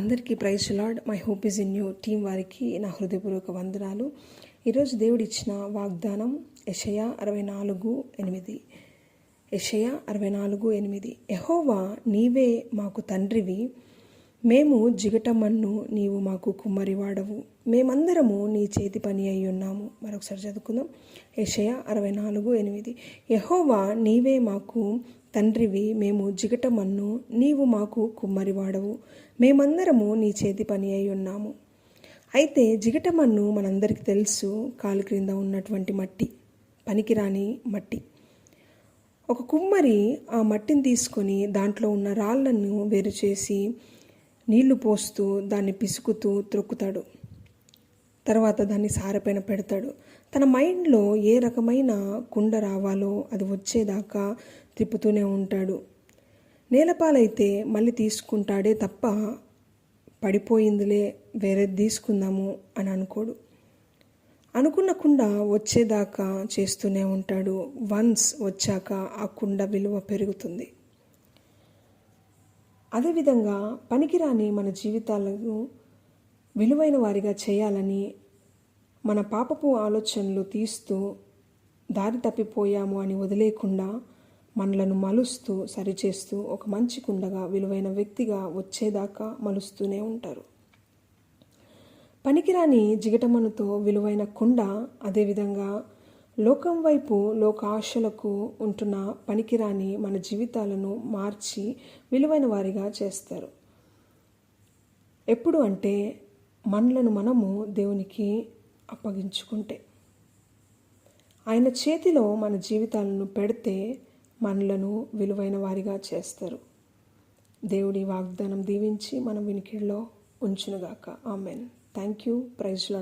అందరికీ praise lord my hope is in you. Team వారికి నా హృదయపూర్వక వందనాలు. ఈరోజు దేవుడు ఇచ్చిన వాగ్దానం యషయ అరవై నాలుగు ఎనిమిది. యషయ అరవై నాలుగు ఎనిమిది. యహోవా నీవే మాకు తండ్రివి. మేము జిగటమన్ను నీవు మాకు కుమ్మరివాడవు. మేమందరము నీ చేతి పని అయి ఉన్నాము. మరొకసారి చదువుకుందాం. యషయ అరవై నాలుగు ఎనిమిది. యహోవా నీవే మాకు తండ్రివి మేము జిగటమన్ను నీవు మాకు కుమ్మరివాడవు. మేమందరము నీ చేతి పని అయి ఉన్నాము. అయితే జిగటమన్ను మనందరికీ తెలుసు కాలు క్రింద ఉన్నటువంటి మట్టి పనికిరాని మట్టి. ఒక కుమ్మరి ఆ మట్టిని తీసుకొని దాంట్లో ఉన్న రాళ్ళను వేరు చేసి నీళ్ళు పోస్తూ దాన్ని పిసుకుతూ త్రొక్కుతాడు. తర్వాత దాన్ని సారపైన పెడతాడు. తన మైండ్లో ఏ రకమైన కుండ రావాలో అది వచ్చేదాకా తిప్పుతూనే ఉంటాడు. నేలపాలైతే మళ్ళీ తీసుకుంటాడే తప్ప పడిపోయిందిలే వేరేది తీసుకుందాము అని అనుకోడు. అనుకున్న కుండ వచ్చేదాకా చేస్తూనే ఉంటాడు. వన్స్ వచ్చాక ఆ కుండ విలువ పెరుగుతుంది. అదేవిధంగా పనికిరాని మన జీవితాలను విలువైన వారిగా చేయాలని మన పాపపు ఆలోచనలు తీస్తూ దారి తప్పిపోయాము అని వదిలేకుండా మనలను మలుస్తూ సరిచేస్తూ ఒక మంచి కుండగా విలువైన వ్యక్తిగా వచ్చేదాకా మలుస్తూనే ఉంటారు. పనికిరాని జిగటమనుతో విలువైన కుండ అదేవిధంగా లోకం వైపు లోక ఆశలకు ఉంటున్న పనికిరాని మన జీవితాలను మార్చి విలువైన వారిగా చేస్తారు. ఎప్పుడు అంటే మనలను మనము దేవునికి అప్పగించుకుంటే. ఆయన చేతిలో మన జీవితాలను పెడితే మనలను విలువైన వారిగా చేస్తారు. దేవుడి వాగ్దానం దీవించి మన వినికిడిలో ఉంచునుగాక. ఆమెన్. Thank you praise